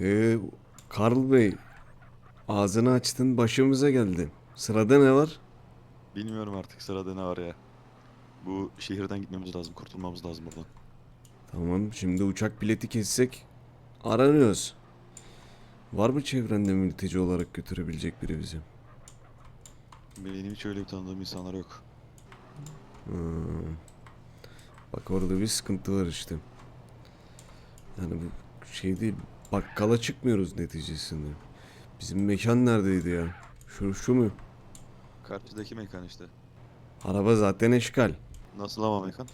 Ee, Karl Bey, ağzını açtın başımıza geldin. Sırada ne var? Bilmiyorum artık sırada ne var ya. Bu şehirden gitmemiz lazım, kurtulmamız lazım buradan. Tamam, şimdi uçak bileti kessek aranıyoruz. Var mı çevrende mülteci olarak götürebilecek biri bizi? Benim hiç öyle bir tanıdığım insanlar yok. Hmm. Bak orada bir sıkıntı var işte. Yani bu şey değil, bakkala çıkmıyoruz neticesinde. Bizim mekan neredeydi ya? Şu, şu mu? Karşıdaki mekan işte. Araba zaten eşkal. Nasıl ama mekan?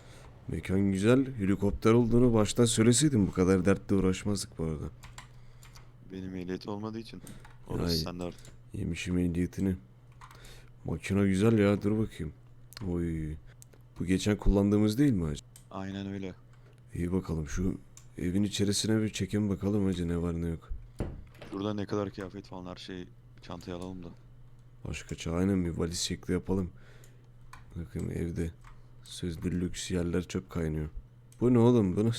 Mekan güzel, helikopter olduğunu baştan söyleseydin bu kadar dertle uğraşmazdık bu arada. Benim ehliyeti olmadığı için. Orası Ay. sende artık. Yemişim ehliyetini. Makine güzel ya, dur bakayım. Oy. Bu geçen kullandığımız değil mi hacı? Aynen öyle. İyi bakalım şu evin içerisine bir çekin bakalım hacı ne var ne yok. Burada ne kadar kıyafet falan her şeyi çantaya alalım da. Başka ça- aynen bir valiz şekli yapalım. Bakın evde sözlü lüks yerler çöp kaynıyor. Bu ne oğlum bunu?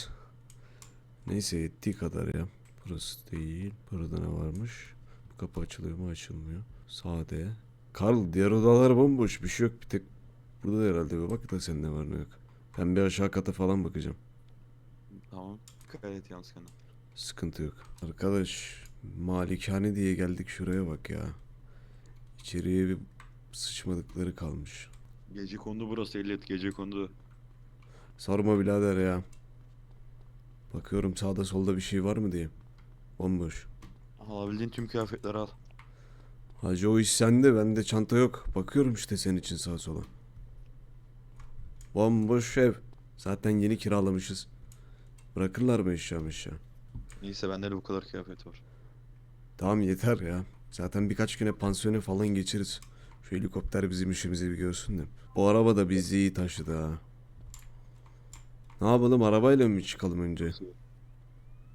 Neyse ettiği kadar ya. Burası değil. Burada ne varmış? Bu kapı açılıyor mu? Açılmıyor. Sade. Karl diğer odalar bomboş. Bir şey yok. Bir tek burada herhalde. Bir bak da sen ne var ne yok. Ben bir aşağı kata falan bakacağım. Tamam. Dikkat et yalnız kendine. Sıkıntı yok. Arkadaş malikane diye geldik şuraya bak ya. İçeriye bir sıçmadıkları kalmış. Gece kondu burası ehliyet gece kondu. Sorma birader ya. Bakıyorum sağda solda bir şey var mı diye. Bomboş. Alabildiğin tüm kıyafetleri al. Hacı o iş sende bende çanta yok. Bakıyorum işte senin için sağa sola. Bomboş ev. Zaten yeni kiralamışız. Bırakırlar mı eşya eşya? Neyse bende de bu kadar kıyafet var. Tamam yeter ya. Zaten birkaç güne pansiyona falan geçeriz. Şu helikopter bizim işimizi bir görsün de. Bu araba da bizi iyi taşıdı ha. Ne yapalım arabayla mı çıkalım önce?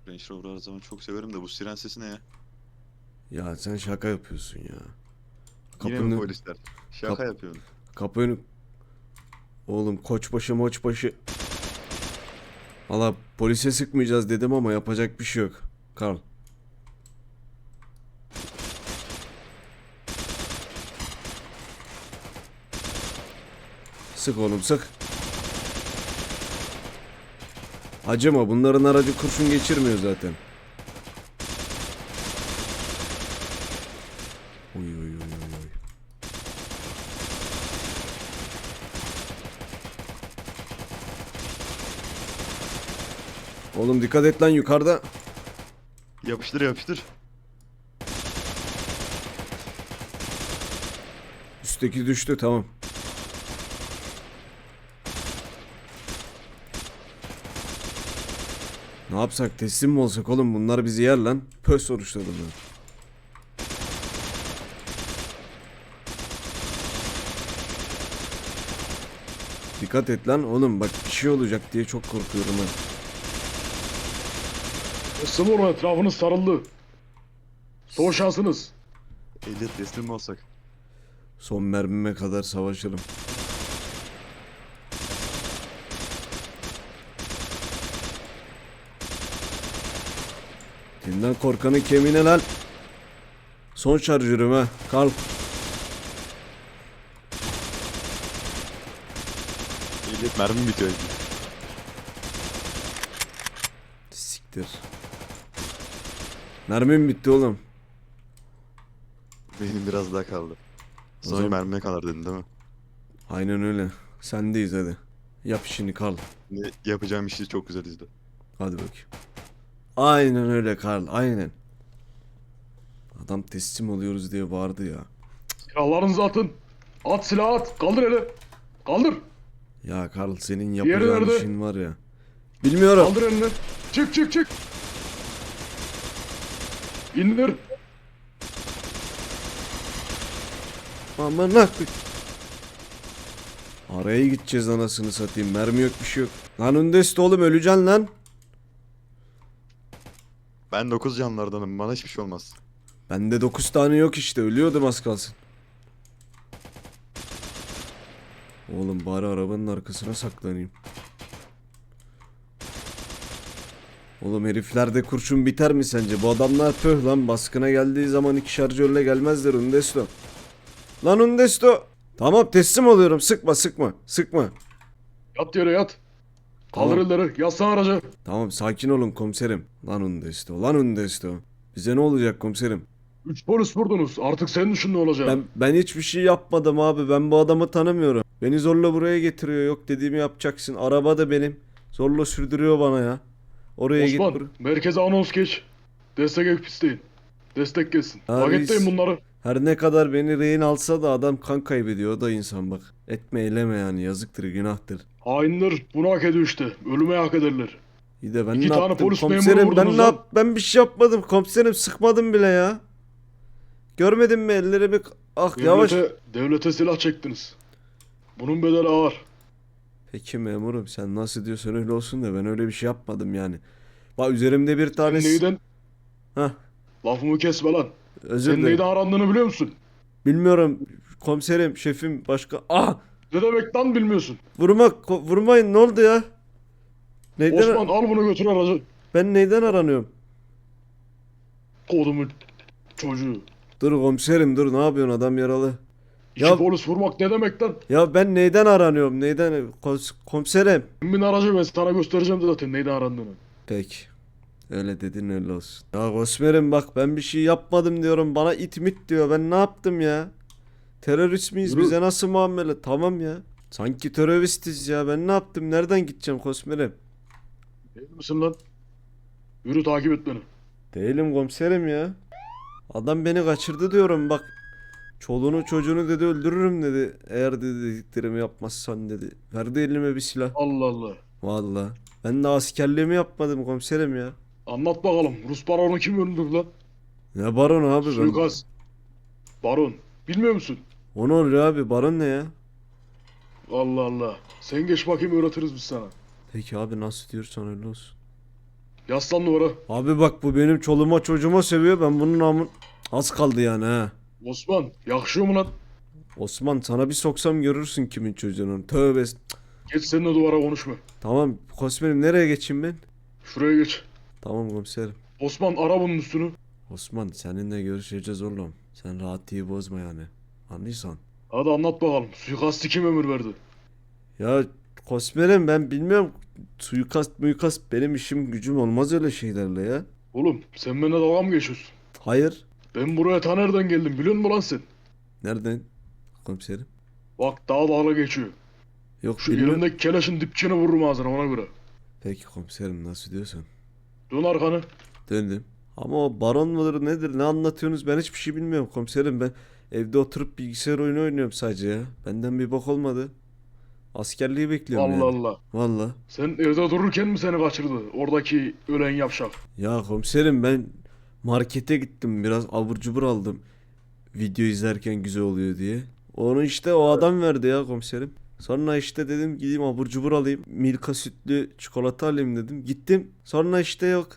Range Rover her zaman çok severim de bu siren sesi ne ya? Ya sen şaka yapıyorsun ya. Yine mi polisler? Şaka Kap- yapıyorsun. kapı önü... Oğlum koçbaşı moçbaşı... Valla polise sıkmayacağız dedim ama yapacak bir şey yok. Karl. Sık oğlum sık. Acıma bunların aracı kurşun geçirmiyor zaten. Oy oy oy oy oy. Oğlum dikkat et lan yukarıda. Yapıştır yapıştır. Üstteki düştü tamam. Ne yapsak teslim mi olsak oğlum bunlar bizi yer lan. Pöz sonuçladım ben. Dikkat et lan oğlum bak bir şey olacak diye çok korkuyorum ben. Teslim olun etrafınız sarıldı. Son şansınız. Ehliyet teslim olsak? Son mermime kadar savaşırım. Dinden korkanın kemiğine lan. Son şarjörüm ha. Kalk. Ehliyet mermi bitiyor. Siktir. Mermim bitti oğlum. Benim biraz daha kaldı. O Son zaman- mermiye kadar dedin değil mi? Aynen öyle. Sendeyiz hadi. Yap işini Karl. Ne yapacağım işi çok güzel izle. Hadi bakayım. Aynen öyle Karl. Aynen. Adam teslim oluyoruz diye bağırdı ya. Silahlarınızı atın. At silahı at. Kaldır eli. Kaldır. Ya Karl senin yapacağın nerede? işin var ya. Bilmiyorum. Kaldır elini. Çık çık çık. İndir. Aman ne Araya gideceğiz anasını satayım. Mermi yok bir şey yok. Lan Undest oğlum öleceksin lan. Ben 9 canlardanım. Bana hiçbir şey olmaz. Bende 9 tane yok işte. Ölüyordum az kalsın. Oğlum bari arabanın arkasına saklanayım. Oğlum heriflerde kurşun biter mi sence? Bu adamlar pöh lan baskına geldiği zaman iki şarjörle gelmezler Undesto. Lan Undesto. Tamam teslim oluyorum sıkma sıkma sıkma. Yat yere yat. Kaldır Tamam. elleri. Araca. Tamam sakin olun komiserim. Lan Undesto lan Undesto. Bize ne olacak komiserim? Üç polis vurdunuz. Artık senin düşün ne olacak? Ben ben hiçbir şey yapmadım abi. Ben bu adamı tanımıyorum. Beni zorla buraya getiriyor. Yok dediğimi yapacaksın. Araba da benim. Zorla sürdürüyor bana ya. Oraya git. Osman bur- merkeze anons geç. Destek ekip isteyin. Destek gelsin. Paketleyin biz- bunları. Her ne kadar beni rehin alsa da adam kan kaybediyor. O da insan bak. Etme eyleme yani. Yazıktır, günahtır. Hainler bunu hak ediyor işte. Ölüme hak ederler. İyi de ben İki ne tane yaptım polis memuru komiserim? Ben vurdunuz ne lan. yap ben bir şey yapmadım komiserim. Sıkmadım bile ya. Görmedin mi ellerimi? Ah yavaş. Devlete, devlete silah çektiniz. Bunun bedeli ağır. Peki memurum sen nasıl diyorsan öyle olsun da ben öyle bir şey yapmadım yani. Bak üzerimde bir Sen tanesi... neyden? Hah Lafımı kesme lan. özür Sen dilerim. neyden arandığını biliyor musun? Bilmiyorum komiserim şefim başka... Ah Ne demek lan bilmiyorsun. vurma vurmayın ne oldu ya? Neyden Osman al bunu götür aracı. ben neyden aranıyorum? Kodumun çocuğu. Dur komiserim dur ne yapıyorsun adam yaralı. İki Ya- polis vurmak ne demek lan? Ya ben neyden aranıyorum neyden Kos- komiserim. Bin aracı ben sana göstereceğim de zaten neyden arandığını. Peki. Öyle dedin öyle olsun. Ya komiserim bak ben bir şey yapmadım diyorum bana it mit diyor ben ne yaptım ya? Terörist miyiz Yürü. bize nasıl muamele tamam ya. Sanki teröristiz ya ben ne yaptım nereden gideceğim komiserim? Değil misin lan? Yürü takip et beni. Değilim komiserim ya. Adam beni kaçırdı diyorum bak. Çoluğunu çocuğunu dedi öldürürüm dedi. Eğer dedi dediklerimi yapmazsan dedi. Verdi elime bir silah. Allah Allah. Vallahi. Ben de askerliğimi yapmadım komiserim ya. Anlat bakalım. Rus baronu kim öldürdü lan? Ne baron abi ben. Suikast. Baron. Bilmiyor musun? O ne oluyor abi baron ne ya? Allah Allah. Sen geç bakayım öğretiriz biz sana. Peki abi nasıl diyorsan öyle olsun. Yaslan duvara. Abi bak bu benim çoluğuma çocuğuma seviyor ben bunun namın az kaldı yani ha. Osman. Yakışıyor mu lan? Osman sana bir soksam görürsün kimin çocuğunu. Tövbe. Geç seninle duvara konuşma. Tamam komiserim nereye geçeyim ben? Şuraya geç. Tamam komiserim. Osman ara bunun üstünü. Osman seninle görüşeceğiz oğlum. Sen rahatlığı bozma yani. Anlıyorsan. Hadi anlat bakalım. Suikastı kim emir verdi? Ya komiserim ben bilmiyorum. Suikast muikast benim işim gücüm olmaz öyle şeylerle ya. Oğlum sen benimle dalga mı geçiyorsun? Hayır. Ben buraya ta nereden geldim biliyor musun lan sen? Nereden? Komiserim. Bak daha dalga geçiyor. Yok Şu bilmiyorum. elimdeki keleşin dipçini vururum ağzına ona göre. Peki komiserim nasıl diyorsan. Dön arkanı. Döndüm. Ama o baron mudur nedir ne anlatıyorsunuz ben hiçbir şey bilmiyorum komiserim ben evde oturup bilgisayar oyunu oynuyorum sadece ya. Benden bir bok olmadı. Askerliği bekliyorum Allah yani. Allah. Valla. Sen evde dururken mi seni kaçırdı? Oradaki ölen yavşak. Ya komiserim ben markete gittim biraz abur cubur aldım. Video izlerken güzel oluyor diye. Onu işte o adam verdi ya komiserim. Sonra işte dedim gideyim abur cubur alayım. Milka sütlü çikolata alayım dedim. Gittim. Sonra işte yok.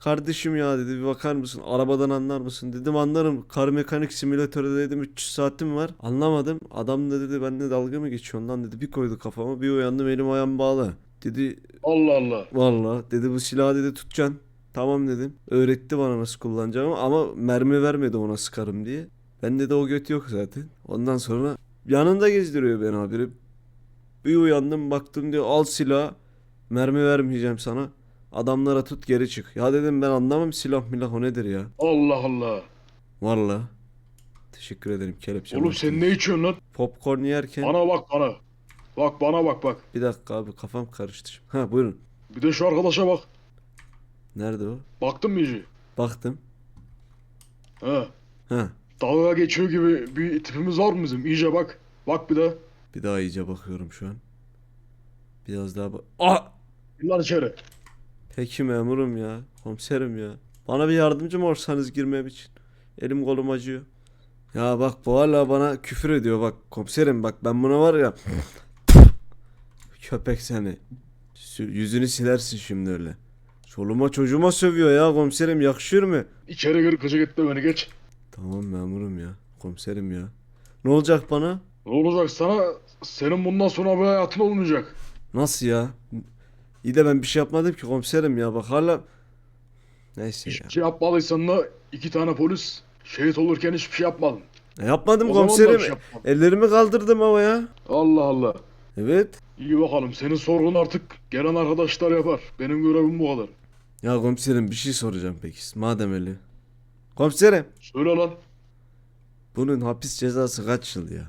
Kardeşim ya dedi bir bakar mısın? Arabadan anlar mısın? Dedim anlarım. Kar mekanik simülatörde dedim 300 saatim var. Anlamadım. Adam da dedi benimle dalga mı geçiyorsun lan dedi. Bir koydu kafama bir uyandım elim ayağım bağlı. Dedi Allah Allah. Valla dedi bu silahı dedi tutacaksın. Tamam dedim. Öğretti bana nasıl kullanacağımı ama mermi vermedi ona sıkarım diye. Bende de o göt yok zaten. Ondan sonra yanında gezdiriyor beni haberi. Bir uyandım baktım diyor al silah. Mermi vermeyeceğim sana. Adamlara tut geri çık. Ya dedim ben anlamam silah milah o nedir ya. Allah Allah. Valla. Teşekkür ederim kelepçe. Oğlum sen ne içiyorsun lan? Popcorn yerken. Bana bak bana. Bak bana bak bak. Bir dakika abi kafam karıştı. Ha buyurun. Bir de şu arkadaşa bak. Nerede o? Baktın mı iyice? Baktım. He. Ha. Dalga geçiyor gibi bir tipimiz var mı bizim? İyice bak. Bak bir de. Bir daha iyice bakıyorum şu an. Biraz daha bak. Ah! Lan içeri. Peki memurum ya. Komiserim ya. Bana bir yardımcı mı olsanız girmem için? Elim kolum acıyor. Ya bak bu hala bana küfür ediyor bak. Komiserim bak ben buna var ya. Köpek seni. Yüzünü silersin şimdi öyle. Çoluma çocuğuma sövüyor ya komiserim yakışıyor mu? İçeri gir gıcık etme beni geç. Tamam memurum ya. Komiserim ya. Ne olacak bana? Ne olacak sana? Senin bundan sonra bir hayatın olmayacak. Nasıl ya? İyi de ben bir şey yapmadım ki komiserim ya. Bak hala Neyse ya. Hiçbir şey yapmadıysan da iki tane polis şehit olurken hiçbir şey yapmadın. E, yapmadım O komiserim. şey yapmadın. Ellerimi kaldırdım havaya. Allah Allah. Evet. İyi bakalım senin sorgun artık gelen arkadaşlar yapar. Benim görevim bu kadar. Ya komiserim bir şey soracağım peki. Madem öyle. Komiserim. Söyle lan. Bunun hapis cezası kaç yıl ya?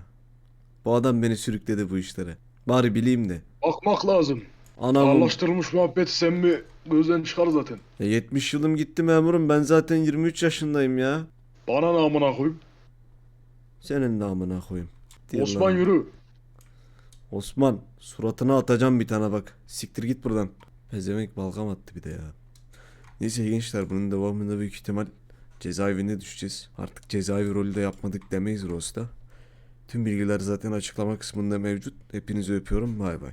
Bu adam beni sürükledi bu işlere. Bari bileyim de. Bakmak lazım. Anam. Ağırlaştırılmış muhabbeti sen mi gözden çıkar zaten. Ya 70 yılım gitti memurum. Ben zaten 23 yaşındayım ya. Bana namına koyayım. Senin namına koyayım. Osman yürü. Osman suratına atacağım bir tane bak. Siktir git buradan. Pezevenk balgam attı bir de ya. Neyse gençler bunun devamında büyük ihtimal cezaevine düşeceğiz. Artık cezaevi rolü de yapmadık demeyiz Rosta. Tüm bilgiler zaten açıklama kısmında mevcut. Hepinizi öpüyorum. Bay bay.